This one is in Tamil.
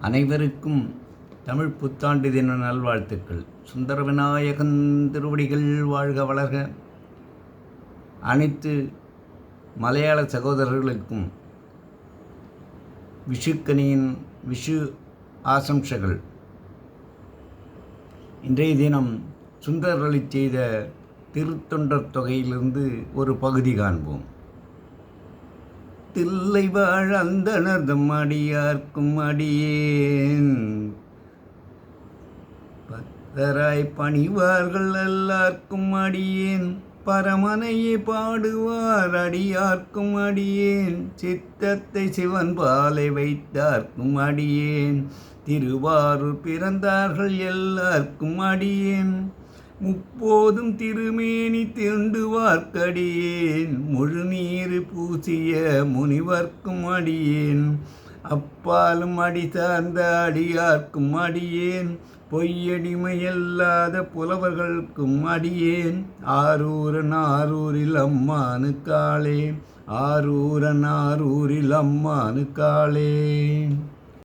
அனைவருக்கும் தமிழ் புத்தாண்டு தின நல்வாழ்த்துக்கள். சுந்தர விநாயகன் திருவடிகள் வாழ்க வளர்க. அனைத்து மலையாள சகோதரர்களுக்கும் விஷுக்கனியின் விஷு ஆசம்சைகள். இன்றைய தினம் சுந்தரர்களி செய்த திருத்தொண்டர் தொகையிலிருந்து ஒரு பகுதி காண்போம். தில்லை வாழ் அந்தனர்தம் அடியார்க்கும் அடியேன். பக்தராய் பணிவார்கள் எல்லார்க்கும் அடியேன். பரமனையே பாடுவார் அடியார்க்கும் அடியேன். சித்தத்தை சிவன் பாலை வைத்தார்க்கும் அடியேன். திருவாரூர் பிறந்தார்கள் எல்லார்க்கும் அடியேன். முப்போதும் திருமேனி தீண்டுவார்க்கடியேன் முழுநீர் பூசிய முனிவர்க்கும் அடியேன். அப்பாலும் அடி சார்ந்த அடியார்க்கும் அடியேன். பொய்யடிமையல்லாத புலவர்களுக்கும் அடியேன். ஆரூரன் ஆரூரில் அம்மானு காளே. ஆரூரன் ஆரூரில் அம்மானு காளே.